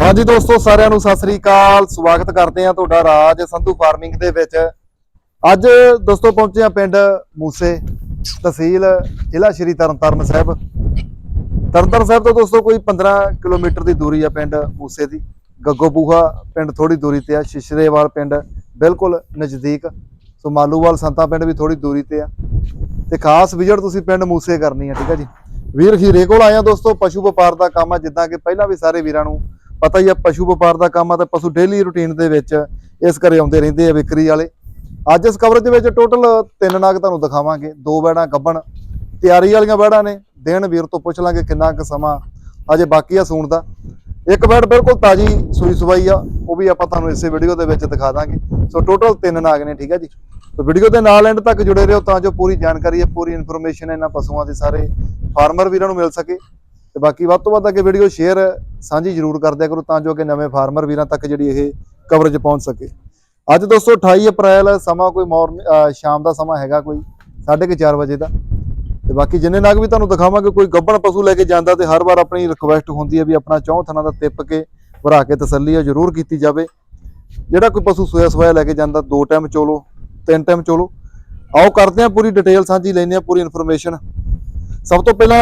ਹਾਂਜੀ ਦੋਸਤੋ, ਸਾਰਿਆਂ ਨੂੰ ਸਤਿ ਸ੍ਰੀ ਅਕਾਲ। ਸਵਾਗਤ ਕਰਦੇ ਹਾਂ ਤੁਹਾਡਾ ਰਾਜ ਸੰਧੂ ਫਾਰਮਿੰਗ ਦੇ ਵਿੱਚ। ਅੱਜ ਦੋਸਤੋ, ਪਹੁੰਚੇ ਹਾਂ ਪਿੰਡ ਮੂਸੇ ਤਹਿਸੀਲ, ਜ਼ਿਲ੍ਹਾ ਸ਼੍ਰੀ ਤਰਨਤਾਰਨ ਸਾਹਿਬ। ਤਰਨਤਾਰਨ ਸਾਹਿਬ ਤੋਂ ਦੋਸਤੋ, ਕੋਈ 15 ਕਿਲੋਮੀਟਰ ਦੀ ਦੂਰੀ ਆ ਪਿੰਡ ਮੂਸੇ ਦੀ। ਗੱਗੋਬੂਹਾ ਪਿੰਡ ਥੋੜੀ ਦੂਰੀ ਤੇ ਆ, ਸ਼ਿਸ਼ਰੇਵਾਲ ਪਿੰਡ ਬਿਲਕੁਲ ਨਜ਼ਦੀਕ। ਸੋ ਮਾਲੂਵਾਲ ਸੰਤਾ ਪਿੰਡ ਵੀ ਥੋੜੀ ਦੂਰੀ ਤੇ ਆ। ਤੇ ਖਾਸ ਵਿਜ਼ਿਟ ਤੁਸੀਂ ਪਿੰਡ ਮੂਸੇ ਕਰਨੀ ਆ, ਠੀਕ ਆ ਜੀ। ਵੀਰ ਹੀਰੇ ਕੋਲ ਆਇਆ ਦੋਸਤੋ, ਪਸ਼ੂ ਵਪਾਰ ਦਾ ਕੰਮ ਆ, ਜਿੱਦਾਂ ਕਿ ਪਹਿਲਾਂ ਵੀ ਸਾਰੇ ਵੀਰਾਂ ਨੂੰ ਪਤਾ ਹੀ ਆ, ਪਸ਼ੂ ਵਪਾਰ ਦਾ ਕੰਮ ਆ ਤੇ ਪਸ਼ੂ ਡੇਲੀ ਰੁਟੀਨ ਦੇ ਵਿੱਚ ਇਸ ਘਰੇ ਆਉਂਦੇ ਰਹਿੰਦੇ ਆ ਵਿਕਰੀ ਵਾਲੇ। ਅੱਜ ਇਸ ਕਵਰੇਜ ਦੇ ਵਿੱਚ ਟੋਟਲ ਤਿੰਨ ਨਾਗ ਤੁਹਾਨੂੰ ਦਿਖਾਵਾਂਗੇ, ਦੋ ਬੈੜਾਂ, ਗੱਬਣ, ਤਿਆਰੀ ਵਾਲੀਆਂ ਬੈੜਾਂ ਨੇ। ਦੇਣ ਵੀਰ ਤੋਂ ਪੁੱਛ ਲਾਂਗੇ ਕਿੰਨਾ ਕੁ ਸਮਾਂ ਅਜੇ ਬਾਕੀ ਆ ਸੂਣ ਦਾ। ਇੱਕ ਬੈੜ ਬਿਲਕੁਲ ਤਾਜੀ ਸੂਈ ਸਵਾਈ ਆ, ਉਹ ਵੀ ਆਪਾਂ ਤੁਹਾਨੂੰ ਇਸੇ ਵੀਡੀਓ ਦੇ ਵਿੱਚ ਦਿਖਾ ਦਾਂਗੇ। ਸੋ ਟੋਟਲ ਤਿੰਨ ਨਾਗ ਨੇ, ਠੀਕ ਹੈ ਜੀ? ਸੋ ਵੀਡੀਓ ਦੇ ਨਾਲ ਐਂਡ ਤੱਕ ਜੁੜੇ ਰਹੋ ਤਾਂ ਜੋ ਪੂਰੀ ਜਾਣਕਾਰੀ ਹੈ, ਪੂਰੀ ਇਨਫੋਰਮੇਸ਼ਨ ਇਹਨਾਂ ਪਸ਼ੂਆਂ ਦੇ ਸਾਰੇ। ਫਾਰਮਰ ਵੀਰਾਂ ਨੂੰ ਮਿਲ ਸਕੇ। ਤੇ ਬਾਕੀ ਵੱਧ ਤੋਂ ਵੱਧ ਅੱਗੇ ਵੀਡੀਓ ਸ਼ੇਅਰ ਸਾਂਝੀ ਜ਼ਰੂਰ ਕਰਦਿਆ ਕਰੋ ਤਾਂ ਜੋ ਕਿ ਨਵੇਂ ਫਾਰਮਰ ਵੀਰਾਂ ਤੱਕ ਜਿਹੜੀ ਇਹ ਕਵਰੇਜ ਪਹੁੰਚ ਸਕੇ। ਅੱਜ ਦੋਸਤੋ 28 ਅਪ੍ਰੈਲ ਸਮਾਂ ਕੋਈ ਮਾਰਨਿੰਗ ਸ਼ਾਮ ਦਾ ਸਮਾਂ ਹੈਗਾ ਕੋਈ 4:30 ਵਜੇ ਦਾ। ਤੇ ਬਾਕੀ ਜਿੰਨੇ ਨਾਗ ਵੀ ਤੁਹਾਨੂੰ ਦਿਖਾਵਾਂਗੇ, ਕੋਈ ਗੱਬਣ ਪਸ਼ੂ ਲੈ ਕੇ ਜਾਂਦਾ ਤੇ ਹਰ ਵਾਰ ਆਪਣੀ ਰਿਕੁਐਸਟ ਹੁੰਦੀ ਹੈ ਵੀ ਆਪਣਾ ਚੌਂ ਥਣਾ ਦਾ ਟਿੱਪ ਕੇ ਭਰਾ ਕੇ ਤਸੱਲੀ ਆ ਜ਼ਰੂਰ ਕੀਤੀ ਜਾਵੇ। ਜਿਹੜਾ ਕੋਈ ਪਸ਼ੂ ਸੋਇਆ ਸੋਇਆ ਲੈ ਕੇ ਜਾਂਦਾ, ਦੋ ਟਾਈਮ ਚੋਲੋ, ਤਿੰਨ ਟਾਈਮ ਚੋਲੋ। ਆਓ ਕਰਦੇ ਹਾਂ ਪੂਰੀ ਡਿਟੇਲ ਸਾਂਝੀ, ਲੈਂਦੇ ਹਾਂ ਪੂਰੀ ਇਨਫੋਰਮੇਸ਼ਨ ਸਭ ਤੋਂ ਪਹਿਲਾਂ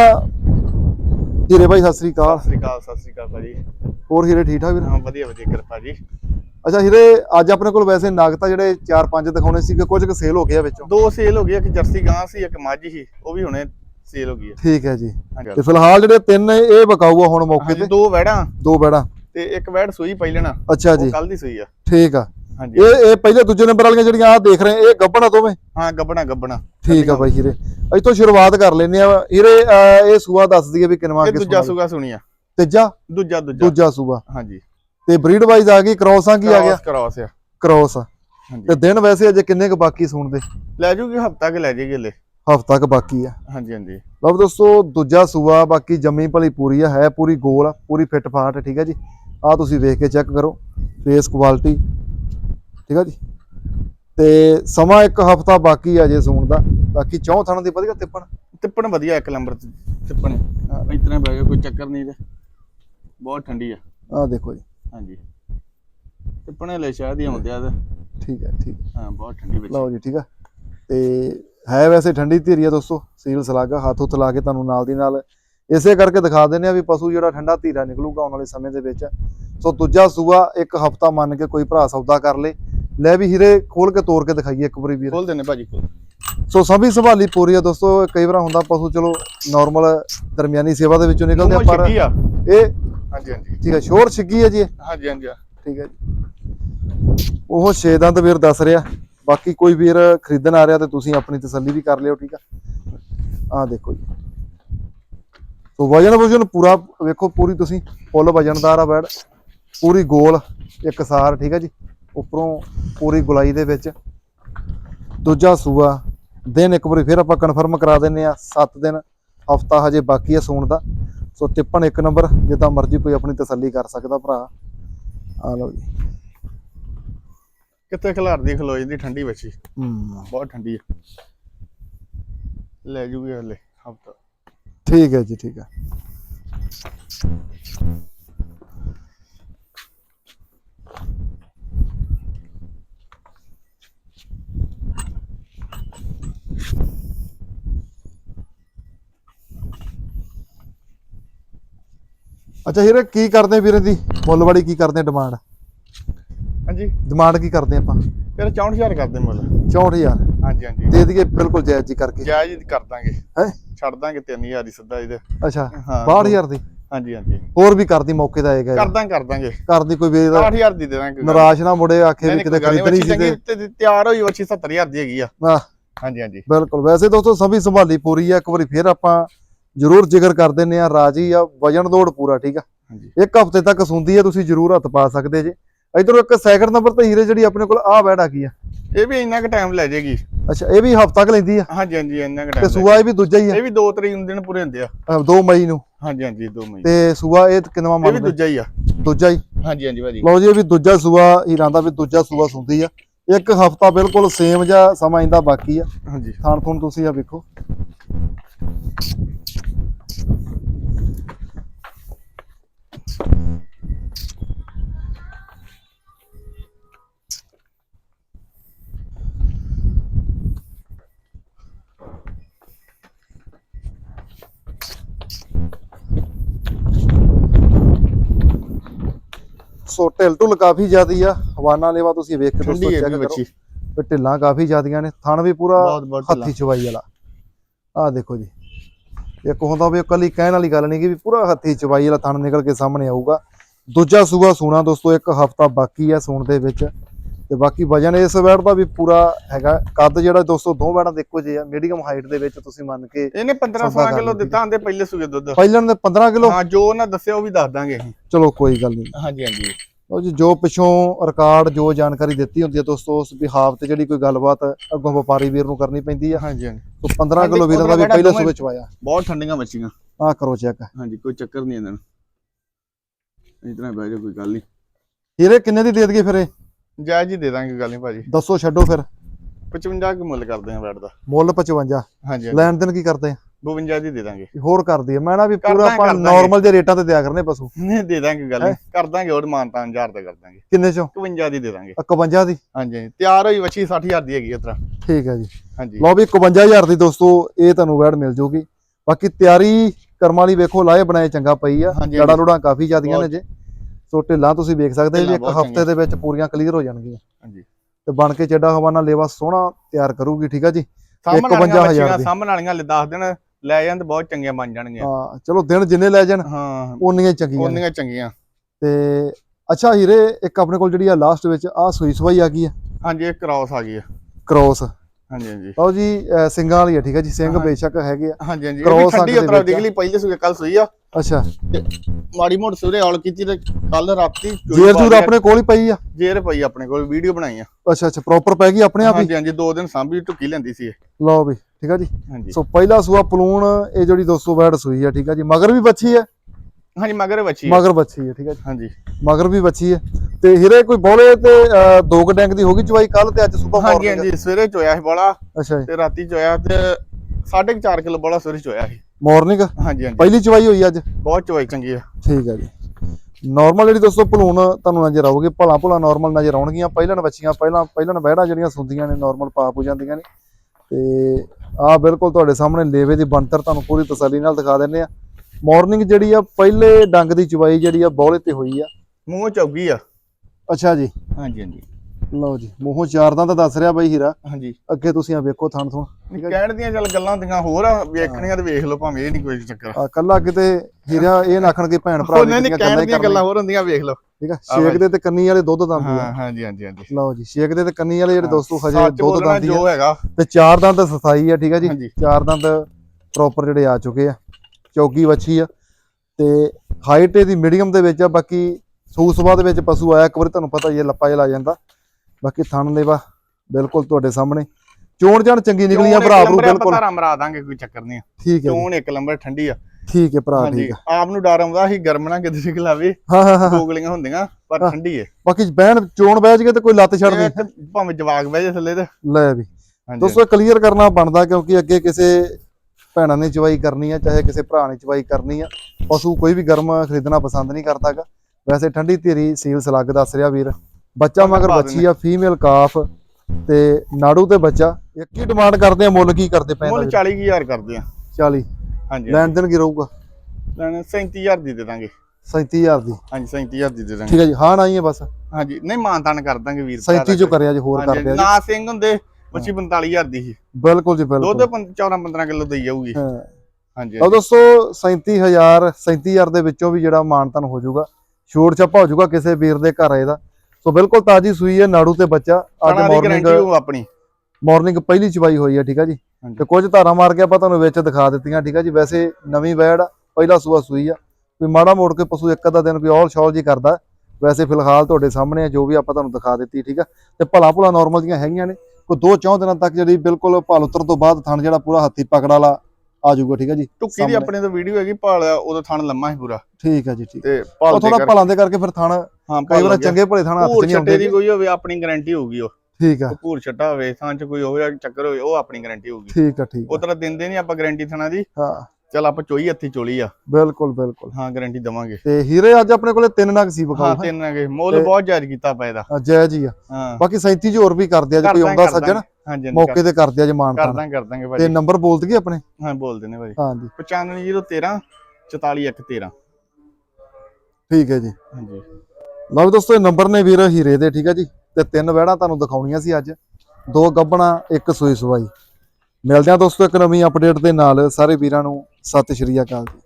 ਹੀਰੇ ਭਾਈ ਸਤਿ ਸ੍ਰੀ ਅਕਾਲ। ਸਤਿ ਸ੍ਰੀ ਅਕਾਲ ਸਤਿ ਸ੍ਰੀ ਅਕਾਲ ਭਾਜੀ। ਹੋਰ ਹੀਰੇ ਠੀਕ ਠਾਕ ਵੀਰ? ਹਾਂ ਵਧੀਆ ਵਧੀਆ ਕਿਰਪਾ ਜੀ। ਅੱਛਾ ਹੀਰੇ ਅੱਜ ਆਪਣੇ ਕੋਲ ਵੈਸੇ ਨਗ ਤਾਂ ਜਿਹੜੇ 4-5 ਦਿਖਾਉਣੇ ਸੀਗੇ ਕੁਝ ਕੁ ਸੇਲ ਹੋ ਗਿਆ ਵਿੱਚੋਂ? ਦੋ ਸੇਲ ਹੋ ਗਈ ਇੱਕ ਜਰਸੀ ਗਾਂ ਸੀ ਇੱਕ ਮੱਝ ਸੀ ਉਹ ਵੀ ਹੁਣੇ ਸੇਲ ਹੋ ਗਈ ਹੈ। ਠੀਕ ਹੈ ਜੀ। ਤੇ ਫਿਲਹਾਲ ਜਿਹੜੇ ਤਿੰਨ ਇਹ ਬਕਾਊ ਆ ਹੁਣ ਮੌਕੇ ਤੇ? ਦੋ ਵੈੜਾਂ ਦੋ ਬੈੜਾਂ ਤੇ ਇੱਕ ਵੈੜ ਸੂਈ ਪਈ ਲੈਣਾ। ਅੱਛਾ ਉਹ ਜੀ ਕੱਲ ਦੀ ਸੂਈ ਆ। ਠੀਕ ਆ। ਹਾਂਜੀ ਇਹ ਇਹ ਪਹਿਲੇ ਦੂਜੇ ਨੰਬਰ ਵਾਲੀਆਂ ਜਿਹੜੀਆਂ ਆ ਦੇਖ ਰਹੇ ਇਹ ਗੱਬਣਾ ਦੋਵੇਂ? ਹਾਂ ਗੱਬਣਾ ਗੱਬਣਾ। ਠੀਕ ਆ ਬਾਈ ਹੀਰੇ ਇੱਥੋਂ ਸ਼ੁਰੂਆਤ ਕਰ ਲੈਨੇ ਆ। ਹੀਰੇ ਇਹ ਸੂਆ ਦੱਸ ਦਈਏ ਵੀ ਕਿੰਨਵਾਂ ਇਹ ਅੱਗੇ ਦੂਜਾ ਸੂਆ ਸੁਣੀਆ। ਤੀਜਾ? ਦੂਜਾ ਦੂਜਾ। ਦੂਜਾ ਸੂਆ। ਹਾਂਜੀ। ਤੇ ਬਰੀਡ ਵਾਈਜ਼ ਆ ਗਈ ਕ੍ਰੋਸਾਂ ਕੀ ਆ ਗਿਆ? ਕਰਾਸ ਆ। ਕ੍ਰੋਸ ਤੇ ਦਿਨ ਵੈਸੇ ਅਜੇ ਕਿੰਨੇ ਕੁ ਬਾਕੀ ਸੂਣ ਦੇ ਲੈ ਜੂਗੀ ਹਫਤਾ ਕੇ ਲੈ ਜੇਗੀ ਲੈ ਹਫਤਾ ਕੁ ਬਾਕੀ ਆ। ਹਾਂਜੀ ਹਾਂਜੀ। ਲਓ ਦੋਸਤੋ ਦੂਜਾ ਸੂਆ ਬਾਕੀ ਜੰਮੀ ਭਲੀ ਪੂਰੀ ਆ ਹੈ ਪੂਰੀ ਗੋਲ ਆ, ਪੂਰੀ ਫਿੱਟ ਫਾਟ ਠੀਕ ਹੈ ਜੀ। ਆ ਤੁਸੀਂ ਵੇਖ ਕੇ ਚੈੱਕ ਕਰੋ ਫੇਸ ਕੁਆਲਿਟੀ ਠੀਕ ਹੈ ਜੀ? ਤੇ ਸਮਾਂ ਇੱਕ ਹਫਤਾ ਬਾਕੀ ਆ ਜੇ ਸੂਣ ਦਾ। ਬਾਕੀ ਚੌਂ ਥਣ ਦੀ ਵਧੀਆ ਤਿੱਪਣ। ਤਿੱਪਣ ਵਧੀਆ ਇੱਕ ਨੰਬਰ ਤੇ ਤਿੱਪਣ। ਇਤਨਾ ਬਹਿ ਗਿਆ ਕੋਈ ਚੱਕਰ ਨਹੀਂ ਤੇ ਬਹੁਤ ਠੰਡੀ ਆ। ਆ ਦੇਖੋ ਜੀ। ਹਾਂਜੀ। ਤਿੱਪਣੇ ਲੈ ਸ਼ਾਇਦ ਹੀ ਆਉਂਦੇ ਆ ਠੀਕ ਹੈ ਠੀਕ ਹੈ ਬਹੁਤ ਠੰਡੀ ਵਿੱਚ। ਲਓ ਜੀ ਠੀਕ ਆ। ਤੇ ਹੈ ਵੈਸੇ ਠੰਡੀ ਧੀਰੀ ਆ ਦੋਸਤੋ ਸੀਲ ਸਲਾਗਾ ਹੱਥ ਹੁੱਥ ਲਾ ਕੇ ਤੁਹਾਨੂੰ ਨਾਲ ਦੀ ਨਾਲ ਇਸੇ ਕਰਕੇ ਦਿਖਾ ਦਿੰਦੇ ਆ ਵੀ ਪਸ਼ੂ ਜਿਹੜਾ ਠੰਡਾ ਧੀਰਾ ਨਿਕਲੂਗਾ ਆਉਣ ਵਾਲੇ ਸਮੇਂ ਦੇ ਵਿੱਚ। ਸੋ ਦੂਜਾ ਸੂਆ ਇੱਕ ਹਫਤਾ ਮੰਨ ਕੇ ਕੋਈ ਭਰਾ ਸੌਦਾ ਕਰ ਲੇ। ਲੈ ਵੀ ਹੀਰੇ ਖੋਲ ਕੇ ਤੋੜ ਕੇ ਦਿਖਾਈਏ ਇੱਕ ਵਾਰੀ ਵੀਰ। ਖੋਲ ਦਿੰਨੇ ਭਾਜੀ ਖੋਲ ਸੋ ਸਭੀ ਸੰਭਾਲੀ ਪੂਰੀ ਆ ਦੋਸਤੋ ਕਈ ਵਾਰ ਹੁੰਦਾ ਪਸ਼ੂ ਚਲੋ ਨਾਰਮਲ ਦਰਮਿਆਨੀ ਸੇਵਾ ਦੇ ਵਿੱਚੋਂ ਨਿਕਲਦੇ ਆ ਪਰ ਆ। ਇਹ ਹਾਂਜੀ ਹਾਂਜੀ। ਠੀਕ ਹੈ ਸ਼ੋਰ ਛਿੱਗੀ ਹੈ ਜੀ ਇਹ। ਹਾਂਜੀ ਹਾਂਜੀ ਠੀਕ ਹੈ ਜੀ। ਉਹ ਛੇ ਦੰਦ ਵੀਰ ਦੱਸ ਰਿਹਾ ਬਾਕੀ ਕੋਈ ਵੀਰ ਖਰੀਦਣ ਆ ਰਿਹਾ ਤੇ ਤੁਸੀਂ ਆਪਣੀ ਤਸੱਲੀ ਵੀ ਕਰ ਲਿਓ ਠੀਕ ਆ। ਆਹ ਦੇਖੋ ਜੀ। ਸੋ ਵਜਨ ਵਜਨ ਪੂਰਾ ਵੇਖੋ ਪੂਰੀ ਤੁਸੀਂ ਫੁੱਲ ਵਜਨਦਾਰ ਆ ਬੈੜ ਪੂਰੀ ਗੋਲ ਇੱਕ ਸਾਰ ਠੀਕ ਹੈ ਜੀ। ਉੱਪਰੋਂ ਪੂਰੀ ਗੁਲਾਈ ਦੇ ਵਿੱਚ। ਦੂਜਾ ਸੂਆ ਦਿਨ ਇੱਕ ਵਾਰੀ ਫਿਰ ਆਪਾਂ ਕਨਫਰਮ ਕਰਾ ਦਿੰਨੇ ਆ 7 ਦਿਨ ਹਫਤਾ ਹਜੇ ਬਾਕੀ ਆ ਸੂਣ ਦਾ। ਸੋ ਤਿੱਪਣ ਇੱਕ ਨੰਬਰ ਜਿੱਦਾਂ ਮਰਜ਼ੀ ਕੋਈ ਆਪਣੀ ਤਸੱਲੀ ਕਰ ਸਕਦਾ ਭਰਾ। ਆ ਲਓ ਜੀ। ਕਿੱਥੇ ਖਿਲਾਰ ਦੀ ਖਲੋ ਜਾਂਦੀ ਠੰਡੀ ਵੱਛੀ? ਹੂੰ। ਬਹੁਤ ਠੰਡੀ ਆ। ਲੈ ਜੂਗੀ ਹਲੇ ਹਫਤਾ। ਠੀਕ ਹੈ ਜੀ ਠੀਕ ਹੈ। ਅੱਛਾ ਹੀਰੇ ਕੀ ਕਰਦੇ ਵੀਰੇ ਦੀ? ਮੁੱਲਵਾੜੀ ਕੀ ਕਰਦੇ ਡਿਮਾਂਡ ਹਾਂਜੀ। ਡਿਮਾਂਡ ਕੀ ਕਰਦੇ ਆਪਾਂ? ਫਿਰ 64000 ਕਰਦੇ ਮੁੱਲ। 64000 ਹਾਂਜੀ ਹਾਂਜੀ। ਦੇ ਦਈਏ ਬਿਲਕੁਲ ਜਾਇਜ਼ ਜੀ ਕਰਕੇ। ਜਾਇਜ਼ ਹੀ ਕਰ ਦਾਂਗੇ। ਹੈ? ਛੱਡ ਦਾਂਗੇ 3000 ਦੀ ਸਿੱਧਾ ਇਹਦੇ। ਅੱਛਾ ਹਾਂ 62000 ਦੀ? ਹਾਂਜੀ ਹਾਂਜੀ। ਹੋਰ ਵੀ ਕਰਦੀ ਮੌਕੇ ਦਾ ਆਏਗਾ ਕਰ ਦਾਂ ਕਰ ਦਾਂਗੇ ਕਰਦੀ ਕੋਈ ਵੀਰ 68000 ਦੀ ਦੇ ਦਾਂਗੇ। ਨਿਰਾਸ਼ ਨਾ ਮੁੜੇ ਆਖੇ ਵੀ ਕਿਤੇ ਖਰੀਦਣੀ ਸੀ ਤੇ ਤੇ ਤਿਆਰ ਹੋਈ ਵੱਛੀ 70000 ਦੀ ਹੈਗੀ ਆ। ਆਹ, ਹਾਂਜੀ ਹਾਂਜੀ। ਬਿਲਕੁਲ। ਵੈਸੇ ਦੋਸਤੋ ਸਭੀ ਸੰਭਾਲੀ ਪੂਰੀ ਆ। ਇੱਕ ਵਾਰੀ ਫੇਰ ਆਪਾਂ ਜ਼ਰੂਰ ਜ਼ਿਕਰ ਕਰ ਦਿੰਨੇ ਆ ਰਾਜੀ ਆ ਵਜਨ ਦੌੜ ਪੂਰਾ ਠੀਕ ਆ? ਇੱਕ ਹਫ਼ਤੇ ਤੱਕ ਸੁੰਦੀ ਆ ਤੁਸੀਂ ਜ਼ਰੂਰ ਹੱਥ ਪਾ ਸਕਦੇ ਜੇ। ਇਧਰੋਂ ਇੱਕ ਸੈਕਿੰਡ ਨੰਬਰ ਤੇ ਹੀਰੇ ਜਿਹੜੀ ਆਪਣੇ ਕੋਲ ਆ ਆ ਗਈ ਆ? ਇਹ ਵੀ ਇੰਨਾ ਕੁ ਟਾਈਮ ਲੈ ਜਾਏਗੀ ਅੱਛਾ ਇਹ ਵੀ ਹਫ਼ਤਾ ਕ ਲੈਂਦੀ ਆ? ਹਾਂਜੀ ਹਾਂਜੀ ਇੰਨਾ ਕੁ ਤੇ ਟਾਈਮ ਸੂਆ ਇਹ ਵੀ ਦੂਜਾ ਹੀ ਆ? ਇਹ ਵੀ 2 ਤਰੀਕ ਨੂੰ ਦਿਨ ਪੂਰੇ ਹੁੰਦੇ ਆ। 2 ਮਈ ਨੂੰ। ਹਾਂਜੀ ਹਾਂਜੀ 2 ਮਈ। ਤੇ ਸੂਆ ਇਹ ਕਿੰਨਵਾ ਇਹ ਵੀ ਮੰਨਦੇ? ਦੂਜਾ ਹੀ ਆ। ਦੂਜਾ ਹੀ? ਹਾਂਜੀ ਹਾਂਜੀ ਭਾਜੀ। ਲਓ ਜੀ ਇਹ ਵੀ ਦੂਜਾ ਸੂਆ ਹੀਰਾਂ ਦਾ ਵੀ ਦੂਜਾ ਸੂਆ ਸੁੰਦੀ ਆ। ਇੱਕ ਹਫ਼ਤਾ ਬਿਲਕੁਲ ਸੇਮ ਜਿਹਾ ਸਮਾਂ ਇਹਦਾ ਬਾਕੀ ਆ। ਹਾਂਜੀ। ਥਾਣ ਥੁਣ ਤੁਸੀਂ ਆ ਵੇਖੋ। ਸੋ ਢਿੱਲ ਢੁੱਲ ਕਾਫੀ ਜ਼ਿਆਦੀ ਆ ਹਵਾਨਾ ਲੇਵਾ ਤੁਸੀਂ ਵੇਖ ਕੇ ਦੋਸਤੋ ਚੈੱਕ ਵੀ ਕਰੋ। ਤੇ ਢਿੱਲਾਂ ਕਾਫੀ ਜ਼ਿਆਦੀਆਂ ਨੇ ਥਣ ਵੀ ਪੂਰਾ। ਹੱਥੀ ਚਵਾਈ ਵਾਲਾ। ਆਹ ਦੇਖੋ ਜੀ। ਇੱਕ ਹੁੰਦਾ ਵੀ ਕੱਲੀ ਕਹਿਣ ਵਾਲੀ ਗੱਲ ਨਹੀਂ ਕਿ ਵੀ ਪੂਰਾ ਹੱਥੀ ਚਵਾਈ ਵਾਲਾ ਥਣ ਨਿਕਲ ਕੇ ਸਾਹਮਣੇ ਆਊਗਾ। ਦੂਜਾ ਸੂਆ ਸੂਣਾ ਦੋਸਤੋ ਇੱਕ ਹਫਤਾ ਬਾਕੀ ਆ ਸੂਣ ਦੇ ਵਿੱਚ। ਤੇ ਬਾਕੀ ਵਜਨ ਇਸ ਵੈੜ ਦਾ ਵੀ ਪੂਰਾ ਹੈਗਾ। ਕੱਦ ਜਿਹੜਾ ਦੋਸਤੋ ਦੋ ਵੈੜਾਂ ਦੇ ਇੱਕੋ ਜਿਹੇ ਆ। ਮੀਡੀਅਮ ਹਾਈਟ ਦੇ ਵਿੱਚ ਤੁਸੀਂ ਮੰਨ ਕੇ ਇਹਨੇ 15 ਸੌਦਾ 16 ਕਰ ਕਿਲੋ ਲਈ ਦਿੱਤਾ ਆਂਦੇ ਪਹਿਲੇ ਸੂਏ ਦੁੱਧ। ਪਹਿਲਾਂ ਦੇ 15 ਕਿਲੋ? ਹਾਂ ਜੋ ਉਹਨਾਂ ਦੱਸਿਆ ਉਹ ਵੀ ਦੱਸ ਦਾਂਗੇ ਅਸੀਂ। ਚਲੋ ਕੋਈ ਗੱਲ ਨਹੀਂ। ਹਾਂਜੀ ਹਾਂਜੀ। ਉਹ ਜੀ ਜੋ ਪਿਛੋਂ ਰਿਕਾਰਡ ਜੋ ਜਾਣਕਾਰੀ ਦਿੱਤੀ ਹੁੰਦੀ ਹੈ ਦੋਸਤੋ ਉਸ ਬਿਹਾਫ ਤੇ ਜਿਹੜੀ ਕੋਈ ਗੱਲਬਾਤ ਅੱਗੋਂ ਵਪਾਰੀ ਵੀਰ ਨੂੰ ਕਰਨੀ ਪੈਂਦੀ ਆ। ਹਾਂਜੀ ਹਾਂਜੀ। ਤੋਂ 15 ਹਾਂਜੀ, ਕਿਲੋ ਵੀਰਾਂ ਦਾ ਵੀ ਪਹਿਲਾਂ ਸੂਬੇ ਚਵਾਇਆ ਬਹੁਤ ਠੰਡੀਆਂ ਬੱਚੀਆਂ ਆਹ ਕਰੋ ਚੈੱਕ ਹਾਂਜੀ ਕੋਈ ਚੱਕਰ ਨਹੀਂ ਇਹਨਾਂ ਨੂੰ। ਇਤਨਾ ਬਹਿ ਜਾ ਕੋਈ ਗੱਲ ਨਹੀਂ। ਹੀਰੇ ਕਿੰਨੇ ਦੀ ਦੇ ਦਈਏ ਫਿਰ ਇਹ? ਜਾਇਜ਼ ਹੀ ਦੇ ਦਾਂਗੇ ਗੱਲ ਨਹੀਂ ਭਾਜੀ। ਦੱਸੋ ਛੱਡੋ ਫਿਰ। 55 ਕੁ ਮੁੱਲ ਕਰਦੇ ਆ ਬੈਡ ਦਾ। ਮੁੱਲ 55 ਹਾਂਜੀ ਲੈਣ ਦੇਣ ਕੀ ਕਰਦੇ ਆ? 52 ਦੀ ਦੇ ਦਾਂਗੇ। ਹੋਰ ਕਰ ਦਈਏ। ਮੈਂ ਨਾ ਵੀ ਪੂਰਾ ਆਪਾਂ। ਨਾਰਮਲ ਜਿਹੇ ਰੇਟਾਂ ਤੇ ਦਿਆ ਕਰਨੇ ਪਸ਼ੂ। ਨਹੀਂ ਦੇ ਦਾਂਗੇ ਗੱਲ ਕਰ ਦਾਂਗੇ ਹੋਰ ਮਾਨਤਾਨ ਹਜ਼ਾਰ ਦਾ ਕਰ ਦਾਂਗੇ। ਕਿੰਨੇ ਚੋਂ? 52 ਦੀ ਦੇ ਦਾਂਗੇ। 51 ਦੀ? ਹਾਂਜੀ ਤਿਆਰ ਹੋਈ ਵੱਛੀ 60000 ਦੀ ਹੈਗੀ ਇਸ ਤਰ੍ਹਾਂ। ਠੀਕ ਹੈ ਜੀ। ਹਾਂਜੀ। ਲਓ ਵੀ 51000 ਦੀ ਦੋਸਤੋ ਇਹ ਤੁਹਾਨੂੰ ਵੈੜ ਮਿਲ ਜੂਗੀ। ਬਾਕੀ ਤਿਆਰੀ ਕਰਮਾਂ ਵਾਲੀ ਵੇਖੋ ਲਾਏ ਬਣਾਏ ਚੰਗਾ ਪਈ ਆ। ਜੜਾ ਲੁੜਾਂ ਕਾਫੀ ਜ਼ਿਆਦੀਆਂ ਨੇ ਜੇ। ਸੋ ਢਿੱਲਾਂ ਤੁਸੀਂ ਵੇਖ ਸਕਦੇ ਹੋ ਵੀ ਇੱਕ ਹਫ਼ਤੇ ਦੇ ਵਿੱਚ ਪੂਰੀਆਂ ਕਲੀਅਰ ਹੋ ਜਾਣਗੀਆਂ। ਹਾਂਜੀ। ਤੇ ਬਣ ਕੇ ਚੱਡਾ ਹਵਾਨਾ ਲੇਵਾ ਸੋਹਣਾ ਤਿਆਰ ਕਰੂਗੀ ਠੀਕ ਆ ਜੀ? ਸਾਹਮਣੇ ਵਾਲੀਆਂ 51,000 ਬੱਚੀਆਂ ਦੀ। ਸਾਹਮਣੇ ਵਾਲੀਆਂ ਲੈ ਦੱਸ ਦੇਣ ਲੈ ਜਾਣ ਤੇ ਬਹੁਤ ਚੰਗੀਆਂ ਬਣ ਜਾਣਗੀਆਂ। ਹਾਂ ਚਲੋ ਦਿਨ ਜਿੰਨੇ ਲੈ ਜਾਣ ਹਾਂ। ਉਨੀਆਂ ਚੰਗੀਆਂ। ਨੇ। ਉਹਨੀਆਂ ਚੰਗੀਆਂ। ਤੇ ਅੱਛਾ ਹੀਰੇ ਇੱਕ ਆਪਣੇ ਕੋਲ ਜਿਹੜੀ ਆ ਲਾਸਟ ਵਿੱਚ ਆ ਸੂਈ ਸਵਾਈ ਆ ਗਈ ਆ। ਹਾਂਜੀ ਇਹ ਕ੍ਰਾਸ ਆ ਗਈ ਆ। ਕ੍ਰੋਸ ਹਾਂਜੀ ਹਾਂਜੀ। ਲਓ ਜੀ ਸਿੰਘਾਂ ਵਾਲੀ ਆ ਠੀਕ ਆ ਜੀ। ਸਿੰਘ। ਬੇਸ਼ੱਕ ਹੈਗੇ ਆ। ਹਾਂਜੀ ਹਾਂਜੀ। ਵੀ ਠੰਡੀ ਉਤਰਾ ਆ। ਡਿਗਲੀ ਪਹਿਲੇ ਸੂਏ ਕੱਲ ਸੂਈ ਆ। ਅੱਛਾ। ਮਾੜੀ ਮੋੜ ਸੂਰੇ ਔਲ ਕੀਤੀ ਤੇ ਕੱਲ ਰਾਤੀ ਜੇਰ ਜੂਰ ਆਪਣੇ ਕੋਲ ਹੀ ਪਈ ਆ? ਜੇਰ ਪਈ ਆਪਣੇ ਕੋਲ ਵੀਡੀਓ ਬਣਾਈ ਆ। ਅੱਛਾ ਅੱਛਾ। ਪ੍ਰੋਪਰ ਪੈ ਗਈ ਆਪਣੇ ਆਪ ਹੀ? ਹਾਂਜੀ ਹਾਂਜੀ ਦੋ ਦਿਨ ਸਾਂਭੀ ਢੁੱਕੀ ਲੈਂਦੀ ਸੀ। ਲਓ ਵੀ ਠੀਕ ਆ ਜੀ। ਸੋ ਪਹਿਲਾ ਸੂਆ ਪਲੂਣ ਇਹ ਜਿਹੜੀ 200 ਵੈੜ ਸੂਈ ਆ ਠੀਕ ਆ ਜੀ। ਮਗਰ ਵੀ ਬੱਚੀ ਹੈ ਹਾਂਜੀ ਮਗਰ ਆ। ਮਗਰ ਬੱਚੀ ਹੈ ਠੀਕ ਆ ਹਾਂਜੀ। ਮਗਰ ਵੀ ਬੱਚੀ ਹੈ ਤੇ ਹੀਰੇ ਕੋਈ ਬੋਲੇ ਤੇ ਅਹ, ਦੋ ਕੁ ਦੀ ਹੋ ਗਈ ਚਵਾਈ ਕੱਲ ਤੇ ਅੱਜ ਸਵੇਰ ਹਾਂਜੀ ਹਾਂਜੀ ਸਵੇਰੇ ਚੋਇਆ ਸੀ ਬੋਲਾ ਅੱਛਾ ਜੀ। ਤੇ ਰਾਤੀ ਚੋਇਆ ਤੇ 4.5 ਕਿਲੋ ਬੋਲਾ ਸਵੇਰੇ ਚੋਇਆ ਸੀ। ਮਾਰਨਿੰਗ ਹਾਂਜੀ ਹਾਂਜੀ। ਪਹਿਲੀ ਚਵਾਈ ਹੋਈ ਅੱਜ? ਬਹੁਤ ਚੋਈ ਚੰਗੀ ਆ। ਠੀਕ ਹੈ ਜੀ। ਨਾਰਮਲ ਜਿਹੜੀ ਦੋਸਤੋ ਭਲੂਣ ਤੁਹਾਨੂੰ ਨਜ਼ਰ ਆਉਗੀ ਭਲਾ ਭਲਾ ਨਾਰਮਲ ਨਜ਼ਰ ਆਉਣਗੀਆਂ। ਪਹਿਲਾਂ ਬੱਚੀਆਂ ਪਹਿਲਾਂ ਪਹਿਲਾਂ ਬਹਿੜਾ ਜਿਹੜੀਆਂ ਸੁੰਦੀਆਂ ਨੇ ਨਾਰਮਲ ਪਾਪ ਹੋ ਜਾਂਦੀਆਂ ਨੇ। ਤੇ ਆਹ ਬਿਲਕੁਲ ਤੁਹਾਡੇ ਸਾਹਮਣੇ ਲੇਵੇ ਦੀ ਬਣਤਰ ਤੁਹਾਨੂੰ ਪੂਰੀ ਤਸੱਲੀ ਨਾਲ ਦਿਖਾ ਦਿੰਨੇ ਆ। ਮਾਰਨਿੰਗ ਜਿਹੜੀ ਆ ਪਹਿਲੇ ਡੰਗ ਦੀ ਚਵਾਈ ਜਿਹੜੀ ਆ ਬੌਲੇ ਤੇ ਹੋਈ ਆ। ਮੂੰਹ ਚੌਗੀ ਆ। ਅੱਛਾ ਜੀ। ਹਾਂਜੀ ਹਾਂਜੀ। ਲਓ ਜੀ ਮੂੰਹੋਂ ਚਾਰ ਦੰਦ ਦੱਸ ਰਿਹਾ ਬਾਈ ਹੀਰਾ। ਹਾਂਜੀ। ਅੱਗੇ ਤੁਸੀਂ ਆ ਵੇਖੋ ਥਣ ਹੈ ਕਹਿਣ ਦੀਆਂ ਚੱਲ ਗੱਲਾਂ ਦੀਆਂ ਹੋਰ ਆ ਵੇਖਣੀਆਂ ਤੇ ਵੇਖ ਲਓ ਭਾਵੇਂ ਇਹ ਨਹੀਂ ਕੋਈ ਚੱਕਰ। ਆ ਕੱਲਾ ਕਿਤੇ ਹੀਰਾ ਇਹ ਨਾ ਆਖਣ ਕਿ ਭੈਣ ਭਰਾ ਦੀਆਂ ਕਹਿਣ ਗੱਲਾਂ ਹੀ ਗੱਲਾਂ ਹੋਰ ਹੁੰਦੀਆਂ ਵੇਖ ਲਓ। ਠੀਕ ਆ ਛੇਕ ਦੇ ਤੇ ਕੰਨੀ ਵਾਲੇ ਦੁੱਧ ਦੰਦ ਆ। ਹਾਂ ਹਾਂਜੀ ਹਾਂਜੀ ਹਾਂਜੀ। ਲਓ ਜੀ ਛੇਕ ਦੇ ਤੇ ਕੰਨੀ ਵਾਲੇ ਜਿਹੜੇ ਦੋਸਤੋ ਹਜੇ ਦੁੱਧ ਦੰਦ ਹੀ ਆ। ਜੋ ਹੈਗਾ। ਤੇ ਚਾਰ ਦੰਦ ਸਥਾਈ ਆ ਠੀਕ ਆ ਜੀ। ਚਾਰ ਦੰਦ ਪ੍ਰੋਪਰ ਜਿਹੜੇ ਆ ਚੁੱਕੇ ਆ। ਚੌਗੀ ਵੱਛੀ ਆ। ਤੇ ਹਾਈਟ ਇਹਦੀ ਮੀਡੀਅਮ ਦੇ ਵਿੱਚ ਆ ਬਾਕੀ ਸੂ ਸੁਬਾਹ ਦੇ ਵਿੱਚ ਪਸ਼ੂ ਆਇਆ ਇੱਕ ਵਾਰੀ ਤੁਹਾਨੂੰ ਪਤਾ ਹੀ ਹੈ ਲੱਪਾ ਜਿਹਾ ਲਾ ਜਾਂਦਾ। ਬਾਕੀ ਥਣ ਲੇਵਾ ਬਿਲਕੁਲ ਤੁਹਾਡੇ ਸਾਹਮਣੇ। ਚੋਣ ਜਾਣ ਚੰਗੀ ਨਿਕਲੀ ਆ ਭਰਾ ਭਰੂ ਬਿਲਕੁਲ ਪਤਾਰਾ ਮਰਾ ਦਾਂਗੇ ਕੋਈ ਚੱਕਰ ਨਹੀਂ ਠੀਕ ਹੈ ਚੋਣ ਇੱਕ ਲੰਬਰ ਠੰਡੀ ਆ। ਠੀਕ ਹੈ ਭਰਾ ਠੀਕ ਆ ਆਪ ਨੂੰ ਡਰ ਆਉਂਦਾ ਸੀ ਗਰਮ ਨਾ ਕਿਤੇ ਸਿਖਲਾਵੇ ਹਾਂ ਹਾਂ ਹਾਂ ਗੋਗਲੀਆਂ ਹੁੰਦੀਆਂ ਪਰ। ਠੰਡੀ ਏ ਬਾਕੀ ਬਹਿਣ ਚੋਣ ਬਹਿ ਜਗੇ ਤੇ ਕੋਈ ਲੱਤ ਛੱਡ ਇਹ ਨਹੀਂ ਤੇ ਭਾਵੇਂ ਜਵਾਗ ਬਹਿ ਜੇ ਥੱਲੇ ਤੇ। ਲੈ ਵੀ। ਦੋਸਤੋ ਕਲੀਅਰ ਕਰਨਾ ਬਣਦਾ ਕਿਉਂਕਿ ਅੱਗੇ ਕਿਸੇ ਭੈਣਾਂ ਨੇ ਚਵਾਈ ਕਰਨੀ ਆ ਚਾਹੇ ਕਿਸੇ ਭਰਾ ਨੇ ਚਵਾਈ ਕਰਨੀ ਆ। ਪਸ਼ੂ ਕੋਈ ਵੀ ਗਰਮ ਖਰੀਦਣਾ ਪਸੰਦ ਨਹੀਂ ਕਰਦਾਗਾ ਵੈਸੇ ਠੰਡੀ ਧੀਰੀ ਸੀਲ ਸਲੱਗ ਦੱਸ ਰਿਹਾ ਵੀਰ। ਬੱਚਾ ਮਗਰ ਬੱਚੀ ਆ ਫੀਮੇਲ ਕਾਫ ਤੇ ਨਾੜੂ ਤੇ ਬੱਚਾ। ਇੱਕ ਹੀ ਡਿਮਾਂਡ ਕਰਦੇ ਆ ਮੁੱਲ ਕੀ ਕਰਦੇ ਪਏ ਮੁੱਲ ਇਹਨਾਂ 40000 ਕਰਦੇ ਆ। 40 ਹਾਂਜੀ ਲੈਣ ਦੇਣ ਕੀ ਰਹੂਗਾ? ਲੈਣ 37000 ਦੀ ਦੇ ਦਾਂਗੇ। 37000 ਦੀ। ਹਾਂਜੀ 37000 ਦੀ ਦੇ ਦਾਂਗੇ। ਠੀਕ ਹੈ ਜੀ ਹਾਂ ਨਾ ਹੀ ਹੈ ਬਸ। ਹਾਂਜੀ ਨਹੀਂ ਮਾਨਤਾਨ ਕਰ ਦਾਂਗੇ ਵੀਰ ਭਰਾ 37 ਜੋ ਕਰਿਆ ਜੀ ਹੋਰ ਕਰਦੇ ਆ ਨਾ ਸਿੰਘ ਹੁੰਦੇ 25 45000 ਦੀ ਸੀ। ਬਿਲਕੁਲ ਜੀ ਬਿਲਕੁਲ। ਦੁੱਧ 14 15 ਕਿਲੋ ਦੇਈ ਜਾਊਗੀ। ਹਾਂ। ਹਾਂਜੀ ਲਓ ਦੋਸਤੋ 37000 37000 ਦੇ ਵਿੱਚੋਂ ਵੀ ਜਿਹੜਾ ਮਾਨਤਨ ਹੋ ਜਾਊਗਾ ਛੋੜ ਛਾਪਾ ਹੋ ਜਾਊਗਾ ਕਿਸੇ ਵੀਰ ਦੇ ਘਰ ਇਹਦਾ। ਸੋ ਬਿਲਕੁਲ ਤਾਜੀ ਸੂਈ ਹੈ ਨਾੜੂ ਤੇ ਬੱਚਾ। ਅੱਜ ਮਾਰਨਿੰਗ ਆਪਣੀ। ਮਾਰਨਿੰਗ ਪਹਿਲੀ ਚਵਾਈ ਹੋਈ ਹੈ ਠੀਕ ਹੈ ਜੀ। ਤੇ ਕੁਝ ਧਾਰਾਂ ਮਾਰ ਕੇ ਆਪਾਂ ਤੁਹਾਨੂੰ ਵਿੱਚ ਦਿਖਾ ਦਿੱਤੀਆਂ ਠੀਕ ਹੈ ਜੀ? ਵੈਸੇ ਨਵੀਂ ਵੈੜ ਆ, ਪਹਿਲਾ ਸੂਆ ਸੂਈ ਆ। ਕੋਈ ਮਾੜਾ ਮੋੜ ਕੇ ਪਸ਼ੂ ਇੱਕ ਅੱਧਾ ਦਿਨ ਕੋਈ ਔਲ ਸ਼ੌਲ ਜੀ ਕਰਦਾ। ਵੈਸੇ ਫਿਲਹਾਲ ਤੁਹਾਡੇ ਸਾਹਮਣੇ ਆ ਜੋ ਵੀ ਆਪਾਂ ਤੁਹਾਨੂੰ ਦਿਖਾ ਦਿੱਤੀ ਠੀਕ ਆ? ਤੇ ਭਲਾ ਭੁਲਾ ਨਾਰਮਲ ਦੀਆਂ ਹੈਗੀਆਂ ਨੇ। ਕੋਈ ਦੋ ਚੌਂ ਦਿਨਾਂ ਤੱਕ ਜਿਹੜੀ ਬਿਲਕੁਲ ਭਾਲ ਉਤਰ ਤੋਂ ਬਾਅਦ ਥਣ ਜਿਹੜਾ ਪੂਰਾ ਹੱਥੀ ਪਕੜ ਵਾਲਾ ਆ ਜਾਊਗਾ ਠੀਕ ਹੈ ਜੀ? ਟੁੱਕੀ ਦੀ। ਆਪਣੇ ਤੋਂ ਵੀਡੀਓ ਹੈਗੀ ਭਾਲ ਉਦੋਂ ਥਣ ਲੰਮਾ ਸੀ ਪੂਰਾ। ਠੀਕ ਹੈ ਜੀ ਠੀਕ। ਤੇ ਭਾਲ ਥੋੜਾ ਭਲਾਂ ਦੇ ਕਰਕੇ ਫਿਰ ਥਣ ਹਾਂ ਕਈ ਵਾਰ ਹੋ। ਚੰਗੇ ਭਲੇ ਥਣ ਹੱਥ ਨਹੀਂ ਛੱਟੇ ਆਉਂਦੇ। ਦੀ ਕੋਈ ਹੋਵੇ ਆਪਣੀ ਗਾਰੰਟੀ ਹੋਊਗੀ ਉਹ। ਠੀਕ ਆ। ਭੂਰ ਛੱਟਾ ਹੋਵੇ ਥਾਂ ਚ ਕੋਈ ਹੋਵੇ ਚੱਕਰ ਹੋਵੇ ਉਹ ਆਪਣੀ ਗਾਰੰਟੀ ਹੋਊਗੀ। ਠੀਕ ਆ ਠੀਕ ਉਹ ਤਰ੍ਹਾਂ ਦਿੰਦੇ ਨਹੀਂ ਆਪਾਂ ਗਾਰੰਟੀ ਥਣਾ ਦੀ। ਹਾਂ। ਚਲ ਆਪਾਂ ਚੋਈ ਹੱਥੀ ਚੋਲੀ ਆ। ਬਿਲਕੁਲ ਬਿਲਕੁਲ। ਹਾਂ ਗਾਰੰਟੀ ਦਵਾਂਗੇ। ਤੇ ਹੀਰੇ ਅੱਜ ਆਪਣੇ ਕੋਲੇ ਤਿੰਨ ਨਗ ਸੀ ਹਾਂ ਵਿਖਾਓ ਤਿੰਨ ਹੈਗੇ ਮੁੱਲ ਬਹੁਤ ਜਾਇਜ਼ ਕੀਤਾ ਪਿਆ ਇਹਦਾ। ਜੈ ਜੀ ਆ। ਹਾਂ। ਬਾਕੀ 37 ਚ ਹੋਰ ਵੀ ਕਰਦੇ ਆ ਜੇ ਕੋਈ ਆਉਂਦਾ। ਸੱਜਣ। ਹਾਂਜੀ ਮੌਕੇ ਤੇ ਕਰਦੇ ਆ ਜੇ ਮਾਨਤਾਨ। ਕਰਦਾਂ ਕਰਦਾਂਗੇ ਤੇ ਭਾਜੀ। ਨੰਬਰ ਬੋਲ ਦਈਏ ਆਪਣੇ? ਹਾਂ ਬੋਲਦੇ ਨੇ ਭਾਜੀ। ਹਾਂਜੀ। 95013 44113 ਠੀਕ ਹੈ ਜੀ। ਹਾਂਜੀ। ਲਓ ਵੀ ਦੋਸਤੋ ਇਹ ਨੰਬਰ ਨੇ ਵੀਰ ਹੀਰੇ ਦੇ ਠੀਕ ਆ ਜੀ। ਤੇ ਤਿੰਨ ਵਹਿੜਾਂ ਤੁਹਾਨੂੰ ਦਿਖਾਉਣੀਆਂ ਸੀ ਅੱਜ। ਦੋ ਗੱਬਣਾ ਇੱਕ ਸੂਈ ਸਵਾਈ। ਮਿਲਦੇ ਆ ਦੋਸਤੋ ਇੱਕ ਨਵੀਂ ਅਪਡੇਟ ਦੇ ਨਾਲ। ਸਾਰੇ ਵੀਰਾਂ ਨੂੰ ਸਤਿ ਸ਼੍ਰੀ ਅਕਾਲ ਜੀ।